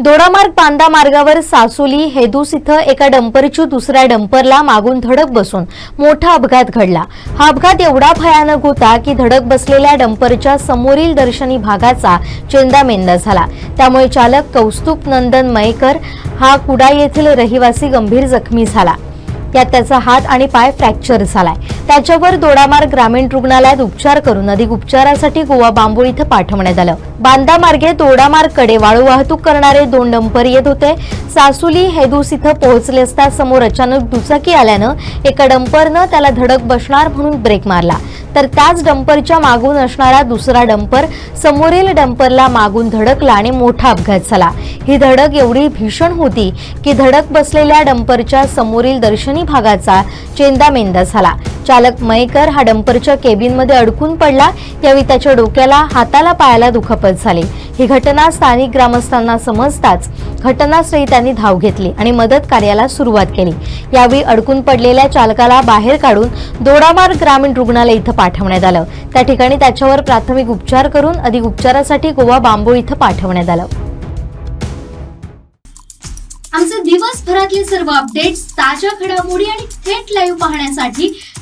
दोडामार्ग बांदा मार्गावर सासुली हेदूस इथं एका डंपरची दुसऱ्या डंपरला मागून धडक बसून मोठा अपघात घडला. हा अपघात एवढा भयानक होता की धडक बसलेल्या डंपरच्या समोरील दर्शनी भागाचा चेंदामेंदा झाला. त्यामुळे चालक कौस्तुभ नंदन मयेकर हा कुडा येथील रहिवासी गंभीर जखमी झाला. यात त्याचा हात आणि पाय फ्रॅक्चर झालाय. त्याच्यावर दोडामार ग्रामीण रुग्णालयात उपचार करून अधिक उपचारासाठी गोवा बांबोळ इथं पाठवण्यात आलं. बांदा मार्गे दोडामार्गकडे वाळू वाहतूक करणारे दोन डंपर येत होते. सासुली हेदूस इथं पोहोचले असता समोर अचानक दुचाकी आल्यानं एका डंपरनं त्याला धडक बसणार म्हणून ब्रेक मारला. तर त्याच डंपरच्या मागून असणारा दुसरा डंपर समोरील डंपरला मागून धडकला आणि मोठा अपघात झाला. ही धडक एवढी भीषण होती की धडक बसलेल्या डंपरच्या समोरील दर्शनी भागाचा चेंदामेंदा झाला. चालक मयेकर हा डंपरच्या केबिनमध्ये अडकून पडला. यावेळी त्याच्या डोक्याला हाताला पायाला दुखापत झाली. ही घटना स्थानिक ग्रामस्थांना समजताच घटनास्थळी त्यांनी धाव घेतली आणि मदत कार्याला सुरुवात केली. यावेळी अडकून पडलेल्या चालकाला बाहेर काढून दोडामार्ग ग्रामीण रुग्णालय इथं पाठवण्यात आलं. त्या ठिकाणी त्याच्यावर प्राथमिक उपचार करून अधिक उपचारासाठी गोवा बांबू इथं पाठवण्यात आलं. आमचे दिवसभरातले सर्व अपडेट्स ताज्या घडामोडी आणि थेट लाईव्ह पाहण्यासाठी